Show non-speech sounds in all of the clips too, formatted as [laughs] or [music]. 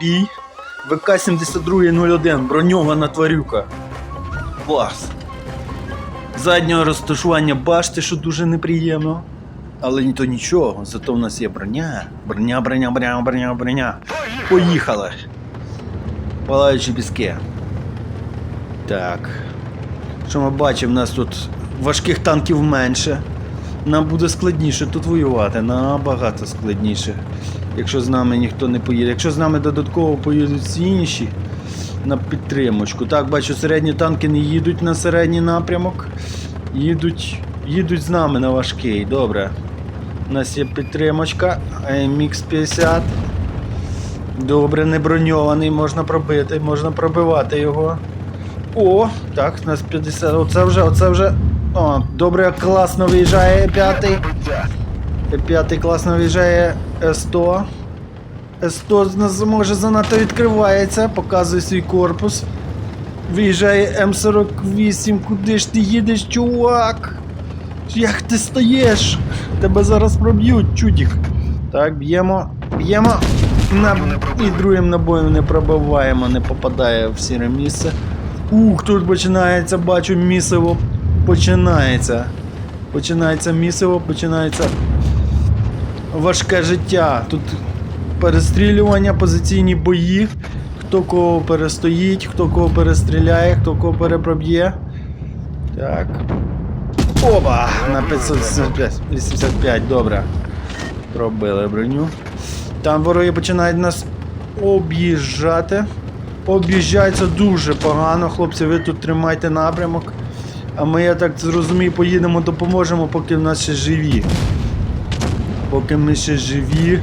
бій. ВК-7201, броньована тварюка. Клас. Заднього розташування башти, що дуже неприємно. Але ні то нічого, зато в нас є броня. Броня, броня, броня, броня, броня. Поїхали. Палаючі піски. Так. Що ми бачимо, у нас тут важких танків менше. Нам буде складніше тут воювати, набагато складніше. Якщо з нами ніхто не поїде. Якщо з нами додатково поїдуть всі інші на підтримочку. Так, бачу, середні танки не їдуть на середній напрямок. Їдуть, їдуть з нами на важкий. Добре. У нас є підтримочка. мx 50 Добре, не броньований, можна пробити, можна пробивати його. О, так, у нас 50. Оце вже, оце вже. О, добре, класно виїжджає п'ятий. П'ятий класно виїжджає С100. С100 може занадто відкривається, показує свій корпус. Виїжджає М48, куди ж ти їдеш, чувак? Як ти стаєш? Тебе зараз проб'ють, чудік. Так, б'ємо, б'ємо. На... І другим набоєм не пробиваємо, не попадає в сіре місце. Ух, тут починається, бачу, місиво. Починається. Починається місиво, починається важке життя. Тут перестрілювання, позиційні бої. Хто кого перестоїть, хто кого перестріляє, хто кого перепроб'є. Так. Оба! На 585, добре. Пробили броню. Там вороги починають нас об'їжджати. Об'їжджаються дуже погано, хлопці, ви тут тримайте напрямок. А ми, я так зрозумію, поїдемо, допоможемо, поки в нас ще живі. Поки ми ще живі.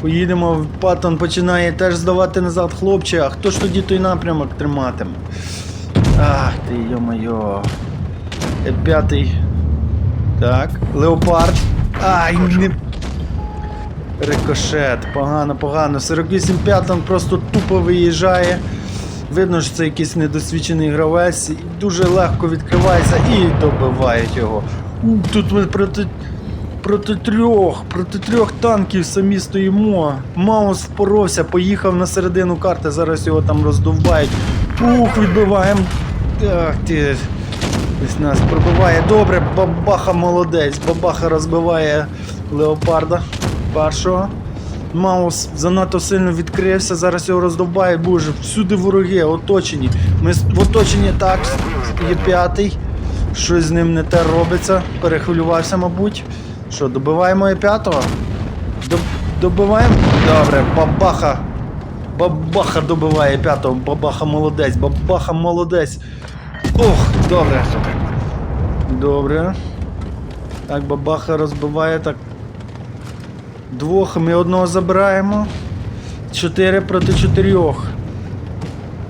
Поїдемо, Паттон починає теж здавати назад хлопче, а хто ж тоді той напрямок триматиме? Ах ти, йо-моє. Е, П'ятий. Так, Леопард. Ай, не. Рикошет, погано, погано. 48 Паттон просто тупо виїжджає. Видно, що це якийсь недосвідчений гравець, дуже легко відкривається і добивають його. Тут ми проти, проти трьох, проти трьох танків самі стоїмо. Маус впоровся, поїхав на середину карти, зараз його там роздовбають. Ух, відбиваємо. Ах ти. Ось нас пробиває. Добре, бабаха молодець. Бабаха розбиває леопарда першого. Маус занадто сильно відкрився, зараз його роздовбає, боже, всюди вороги, оточені. Ми в оточенні так, є п'ятий. Щось з ним не те робиться. Перехвилювався, мабуть. Що, добиваємо і п'ятого? Доб- добиваємо? Добре, бабаха. Бабаха добиває п'ятого, бабаха молодець, бабаха молодець. Ох, добре. Добре. Так, бабаха розбиває, так. Двох ми одного забираємо. Чотири проти чотирьох.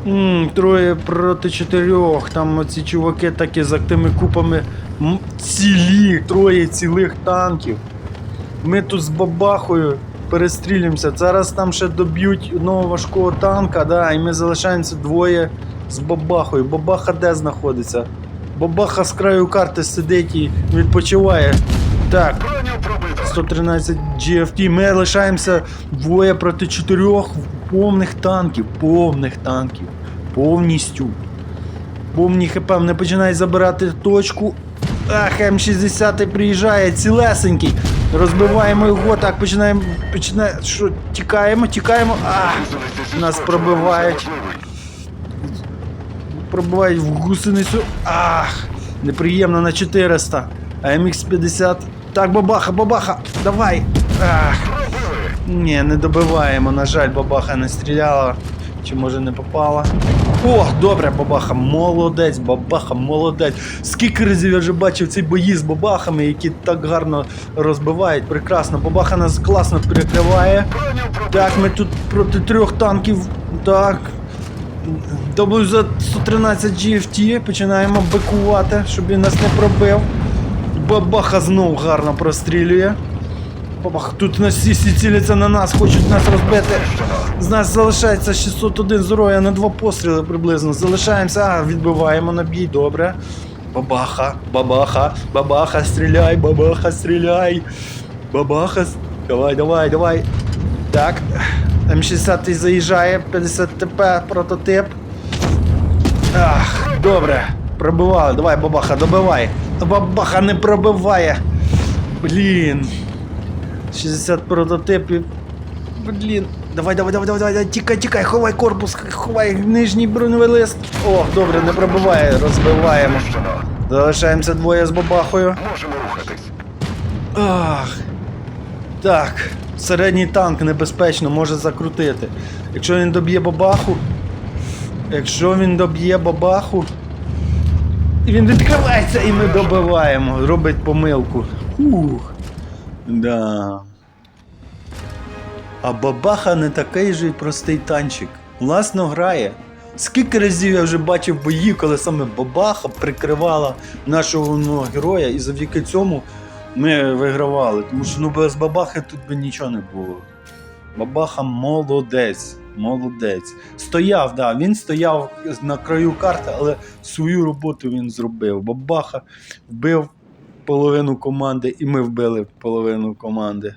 М, троє проти чотирьох. Там оці чуваки такі з тими купами м, цілі, троє цілих танків. Ми тут з бабахою перестрілюємося. Зараз там ще доб'ють одного важкого танка, да, і ми залишаємося двоє з бабахою. Бабаха де знаходиться? Бабаха з краю карти сидить і відпочиває. Так, 113 GFT. Ми лишаємося двоє проти чотирьох повних танків. Повних танків. Повністю. Повні хп не починає забирати точку. Ах, М60 приїжджає, цілесенький. Розбиваємо його, так починаємо. Починає. Що, тікаємо, тікаємо. Ах, нас пробивають. Пробивають в гусеницю. Ах! Неприємно на 400. А MX50. Так, бабаха, бабаха! Давай! Ах! Ні, не добиваємо, на жаль, бабаха не стріляла. Чи може не попала? О, добре, бабаха, молодець, бабаха, молодець. Скільки разів я вже бачив ці бої з бабахами, які так гарно розбивають. Прекрасно, бабаха нас класно перекриває. Так, ми тут проти трьох танків. Так. WZ 113 GFT починаємо бикувати, щоб він нас не пробив. Бабаха знов гарно прострілює. Бабах, тут всі всі ціляться на нас, хочуть нас розбити. З нас залишається 601 зброя на два постріли приблизно. Залишаємося, а, відбиваємо набій, добре. Бабаха, бабаха, бабаха, стріляй, бабаха, стріляй. Бабаха, давай, давай, давай. Так. М60 заїжджає, 50 ТП, прототип. Ах, добре. Пробивали. Давай, бабаха, добивай. Бабаха не пробиває. Блін. 60 прототипів. Блін. Давай, давай, давай, давай, давай, тікай, тікай, ховай корпус, ховай нижній броньовий лист. О, добре, не пробиває, розбиваємо. Залишаємося двоє з бабахою. Можемо рухатись. Ах. Так, середній танк небезпечно може закрутити. Якщо він доб'є бабаху. Якщо він доб'є бабаху. Він відкривається і ми добиваємо. Робить помилку. Ух. Да. А бабаха не такий же й простий танчик. Власно грає. Скільки разів я вже бачив бої, коли саме бабаха прикривала нашого головного героя, і завдяки цьому ми вигравали. Тому що ну без бабахи тут би нічого не було. Бабаха молодець. Молодець. Стояв, да, він стояв на краю карти, але свою роботу він зробив. Бабаха вбив половину команди, і ми вбили половину команди.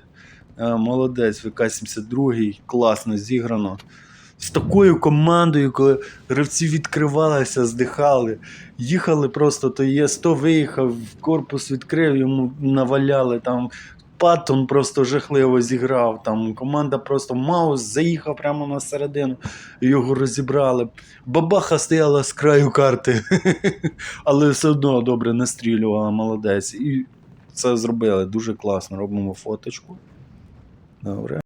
Е, Молодець, ВК-72, класно зіграно. З такою командою, коли гравці відкривалися, здихали, їхали просто, то є 100 виїхав, корпус відкрив, йому наваляли там. Паттон просто жахливо зіграв. Там команда просто Маус заїхав прямо на середину, його розібрали. Бабаха стояла з краю карти, [laughs] але все одно добре настрілювала, молодець. І це зробили дуже класно. Робимо фоточку. Добре.